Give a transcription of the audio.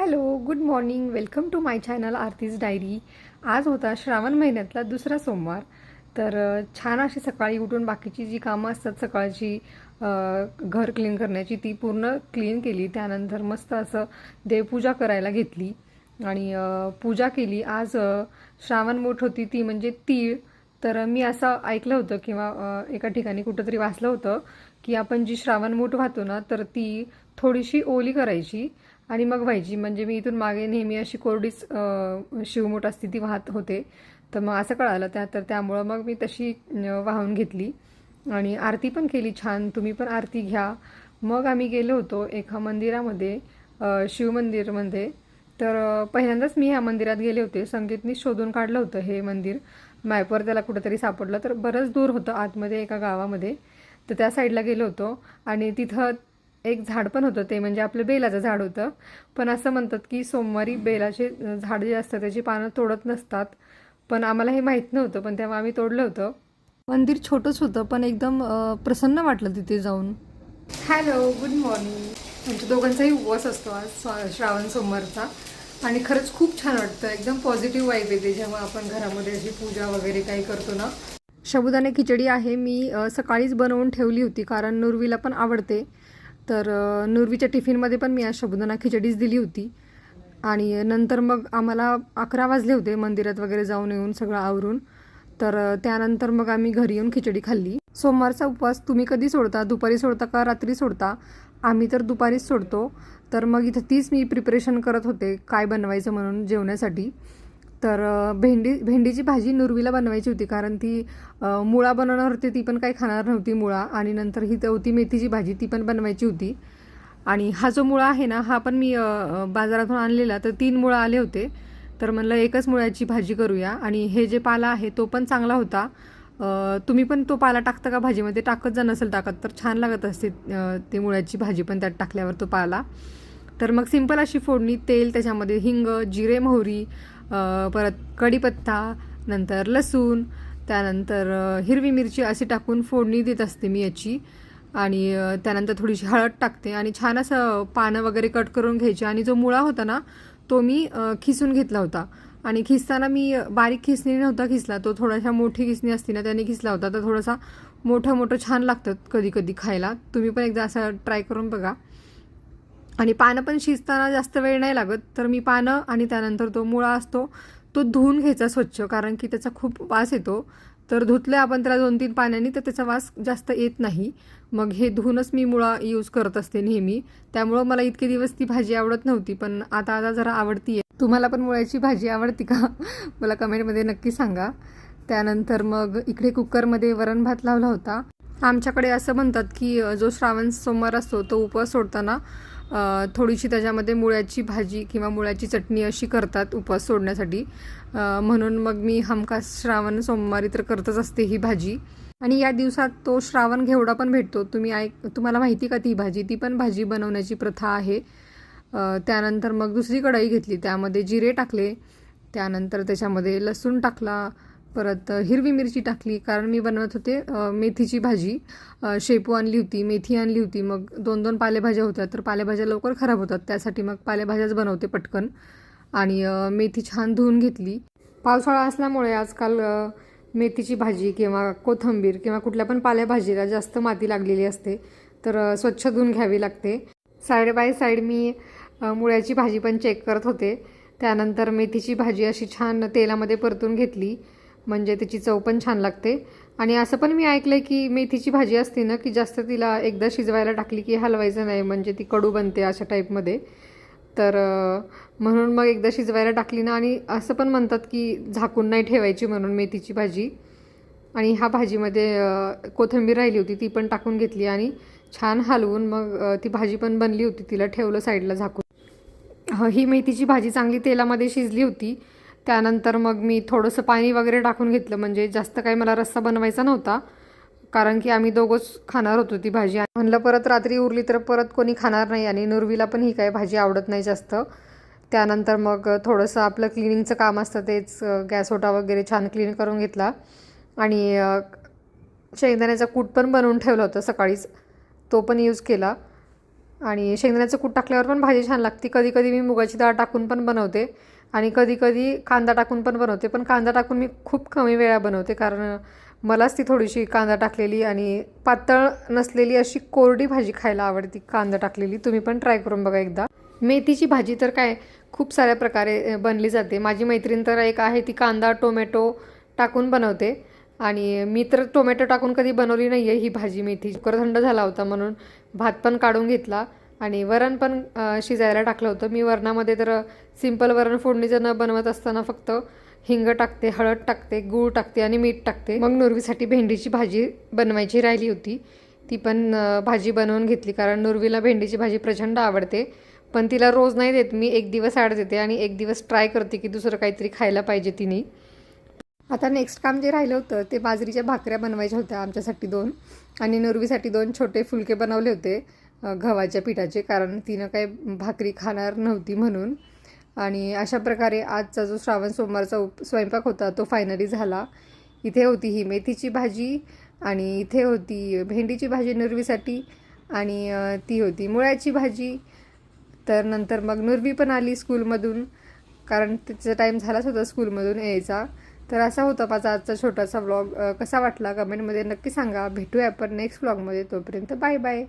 Hello good morning welcome to my channel Aarti's diary आज होता श्रावण महिन्यातला दुसरा सोमवार. तर छान अशी सकाळी उठून बाकीची जी कामं असतात सकाळची घर क्लीन करण्याची ती पूर्ण क्लीन केली. त्यानंतर मस्त असं देवपूजा करायला घेतली. आणि पूजा केली. आज श्रावण मोठ होती ती म्हणजे तीळ. तर मी असं ऐकलं होतं किंवा एका ठिकाणी कुठंतरी वाचलं होतं की आपण जी श्रावण मूठ वाहतो ना तर ती थोडीशी ओली करायची. आणि मग व्हायची. म्हणजे मी इथून मागे नेहमी अशी कोरडीच शिवमोठ असते ती वाहत होते. तर मग असं कळालं त्या तर त्यामुळं मग मी तशी वाहून घेतली. आणि आरती पण केली छान. तुम्ही पण आरती घ्या. मग आम्ही गेलो होतो एका मंदिरामध्ये शिवमंदिरमध्ये. तर पहिल्यांदाच मी ह्या मंदिरात गेले होते. संगीतनी शोधून काढलं होतं हे मंदिर. मॅपवर त्याला कुठंतरी सापडलं. तर बरंच दूर होतं आतमध्ये एका गावामध्ये. तर त्या साईडला गेलो होतो. आणि तिथं एक झाड पण होतं ते म्हणजे आपलं बेलाचं झाड होतं. पण असं म्हणतात की सोमवारी बेलाचे झाड जे असतं त्याची पानं तोडत नसतात. पण आम्हाला हे माहीत नव्हतं पण तेव्हा आम्ही तोडलं होतं. मंदिर छोटंच होतं पण एकदम प्रसन्न वाटलं तिथे जाऊन. हॅलो गुड मॉर्निंग आमच्या दोघांचाही उपवास असतो आज श्रावण सोमवारचा. आणि खरंच खूप छान वाटतं. एकदम पॉझिटिव्ह वाईब येते जेव्हा आपण घरामध्ये अशी पूजा वगैरे काही करतो ना. साबुदाणे खिचडी आहे मी सकाळीच बनवून ठेवली होती कारण नुरवीला पण आवडते. तर नुरवीच्या टिफिनमध्ये पण मी आज साबुदाणा खिचडीच दिली होती. आणि नंतर मग आम्हाला अकरा वाजले होते मंदिरात वगैरे जाऊन येऊन सगळं आवरून. तर त्यानंतर मग आम्ही घरी येऊन खिचडी खाल्ली. सोमवारचा उपवास तुम्ही कधी सोडता? दुपारी सोडता का रात्री सोडता? आम्ही तर दुपारीच सोडतो. तर मग इथं तीच मी प्रिपरेशन करत होते काय बनवायचं म्हणून जेवण्यासाठी. तर भेंडी भेंडीची भाजी नुरवीला बनवायची होती कारण ती मुळा बनवणार होती ती पण काही खाणार नव्हती मुळा आणि नंतर ही चौथी मेथीची भाजी ती पण बनवायची होती. आणि हा जो मुळा आहे ना हा पण मी बाजारातून आणलेला. तर तीन मुळा आले होते. तर म्हणलं एकच मुळ्याची भाजी करूया. आणि हे जे पाला आहे तो पण चांगला होता. तुम्ही पण तो पाला टाकता का भाजीमध्ये? टाकत जा नसेल टाकत तर छान लागत असते ते मुळ्याची भाजी पण त्यात टाकल्यावर तो पाला. तर मग सिंपल अशी फोडणी तेल त्याच्यामध्ये हिंग जिरे मोहरी परत कढीपत्ता नंतर लसूण त्यानंतर हिरवी मिरची अशी टाकून फोडणी देत असते मी याची. आणि त्यानंतर थोडीशी हळद टाकते आणि छान असं पानं वगैरे कट करून घ्यायची. आणि जो मुळा होता ना तो मी खिसून घेतला होता. आणि खिसताना मी बारीक खिसणी नव्हता खिसला. तो थोडासा मोठी खिसणी असती ना त्याने खिसला होता. तर थोडासा मोठं मोठं छान लागतं कधी कधी खायला. तुम्ही पण एकदा असं ट्राय करून बघा. आणि पानं पण शिजताना जास्त वेळ नाही लागत. तर मी पानं आणि त्यानंतर तो मुळा असतो तो धुवून घ्यायचा स्वच्छ कारण की त्याचा खूप वास येतो. तर धुतलं आपण त्याला दोन तीन पाण्याने तर त्याचा वास जास्त येत नाही. मग हे धुवूनच मी मुळा यूज करत असते नेहमी. त्यामुळं मला इतके दिवस ती भाजी आवडत नव्हती पण आता आता जरा आवडती आहे तुम्हाला पण मुळ्याची भाजी आवडती का? मला कमेंटमध्ये नक्की सांगा. त्यानंतर मग इकडे कुकरमध्ये वरण भात लावला होता. आमच्याकडे असं म्हणतात की जो श्रावण सोमवार असतो तो उपवास सोडताना थोडीशी त्याच्यामध्ये मुळ्याची भाजी किंवा मुळ्याची चटणी अशी करतात उपवास सोडण्यासाठी. म्हणून मग मी हमखास श्रावण सोमवारी तर करतच असते ही भाजी. आणि या दिवसात तो श्रावण घेवडा पण भेटतो. तुम्ही ऐक तुम्हाला माहिती का ती भाजी? ती पण भाजी बनवण्याची प्रथा आहे. त्यानंतर मग दुसरी कढाई घेतली. त्यामध्ये जिरे टाकले. त्यानंतर त्याच्यामध्ये लसूण टाकला. परत हिरवी मिरची टाकली कारण मी बनवत होते मेथीची भाजी. शेपू आणली होती मेथी आणली होती मग दोन दोन पालेभाज्या होत्या तर पालेभाज्या लवकर खराब होतात त्यासाठी मग पालेभाज्याच बनवते पटकन. आणि मेथी छान धुवून घेतली. पावसाळा असल्यामुळे आजकाल मेथीची भाजी किंवा कोथिंबीर किंवा कुठल्या पण पालेभाजीला जास्त माती लागलेली असते तर स्वच्छ धुवून घ्यावी लागते. साईड बाय साईड मी मुळ्याची भाजी पण चेक करत होते. त्यानंतर मेथीची भाजी अशी छान तेलामध्ये परतून घेतली. म्हणजे त्याची चव पण छान लागते. आणि असं पण मी ऐकलं आहे की मेथीची भाजी असते ना की जास्त तिला एकदा शिजवायला टाकली की हलवायचं नाही म्हणजे ती कडू बनते अशा टाईपमध्ये तर म्हणून मग एकदा शिजवायला टाकली ना आणि असं पण म्हणतात की झाकून नाही ठेवायची म्हणून मेथीची भाजी. आणि ह्या भाजीमध्ये कोथिंबीर राहिली होती ती पण टाकून घेतली आणि छान हलवून मग ती भाजी पण बनली होती तिला ठेवलं साईडला झाकून. ही मेथीची भाजी चांगली तेलामध्ये शिजली होती त्यानंतर मग मी थोडंसं पाणी वगैरे टाकून घेतलं. म्हणजे जास्त काही मला रस्सा बनवायचा नव्हता. कारण की आम्ही दोघंच खाणार होतो ती भाजी. म्हणलं परत रात्री उरली तर परत कोणी खाणार नाही आणि नुरवीला पण ही काही भाजी आवडत नाही जास्त. त्यानंतर मग थोडंसं आपलं क्लिनिंगचं काम असतं. तेच गॅस ओटा वगैरे छान क्लीन करून घेतला. आणि शेंगदाण्याचा कूट पण बनवून ठेवलं होतं सकाळीच. तो पण यूज केला. आणि शेंगदाण्याचं कूट टाकल्यावर पण भाजी छान लागते. कधी कधी मी मुगाची डाळ टाकून पण बनवते. आणि कधीकधी कांदा टाकून पण बनवते पण कांदा टाकून मी खूप कमी वेळा बनवते कारण मलाच ती थोडीशी कांदा टाकलेली आणि पातळ नसलेली अशी कोरडी भाजी खायला आवडते कांदा टाकलेली. तुम्ही पण ट्राय करून बघा एकदा. मेथीची भाजी तर काय खूप साऱ्या प्रकारे बनली जाते. माझी मैत्रीण तर एक आहे ती कांदा टोमॅटो टाकून बनवते. आणि मी तर टोमॅटो टाकून कधी बनवली नाही आहे ही भाजी मेथी कुकर थंड झाला होता म्हणून भात पण काढून घेतला. आणि वरण पण शिजायला टाकलं होतं. मी वरणामध्ये तर सिंपल वरण फोडणीचं न बनवत असताना फक्त हिंग टाकते हळद टाकते गूळ टाकते आणि मीठ टाकते. मग नुरवीसाठी भेंडीची भाजी बनवायची राहिली होती. ती पण भाजी बनवून घेतली कारण नुरवीला भेंडीची भाजी प्रचंड आवडते. पण तिला रोज नाही देत. मी एक दिवस आड देते आणि एक दिवस ट्राय करते की दुसरं काहीतरी खायला पाहिजे तिने. आता नेक्स्ट काम जे राहिलं होतं ते बाजरीच्या भाकऱ्या बनवायच्या होत्या आमच्यासाठी दोन. आणि नुरवीसाठी दोन छोटे फुलके बनवले होते. गव्हाच्या पिठाचे कारण तिनं काही भाकरी खाणार नव्हती म्हणून. आणि अशा प्रकारे आजचा जो श्रावण सोमवारचा उप स्वयंपाक होता तो फायनली झाला. इथे होती ही मेथीची भाजी आणि इथे होती भेंडीची भाजी नुरवीसाठी आणि ती होती मुळ्याची भाजी. तर नंतर मग नुरवी पण आली स्कूलमधून कारण तिचा टाईम झालाच होता स्कूलमधून यायचा. तर असा होता माझा आजचा छोटासा व्लॉग कसा वाटला कमेंटमध्ये नक्की सांगा. भेटूया आपण नेक्स्ट व्लॉगमध्ये तोपर्यंत बाय बाय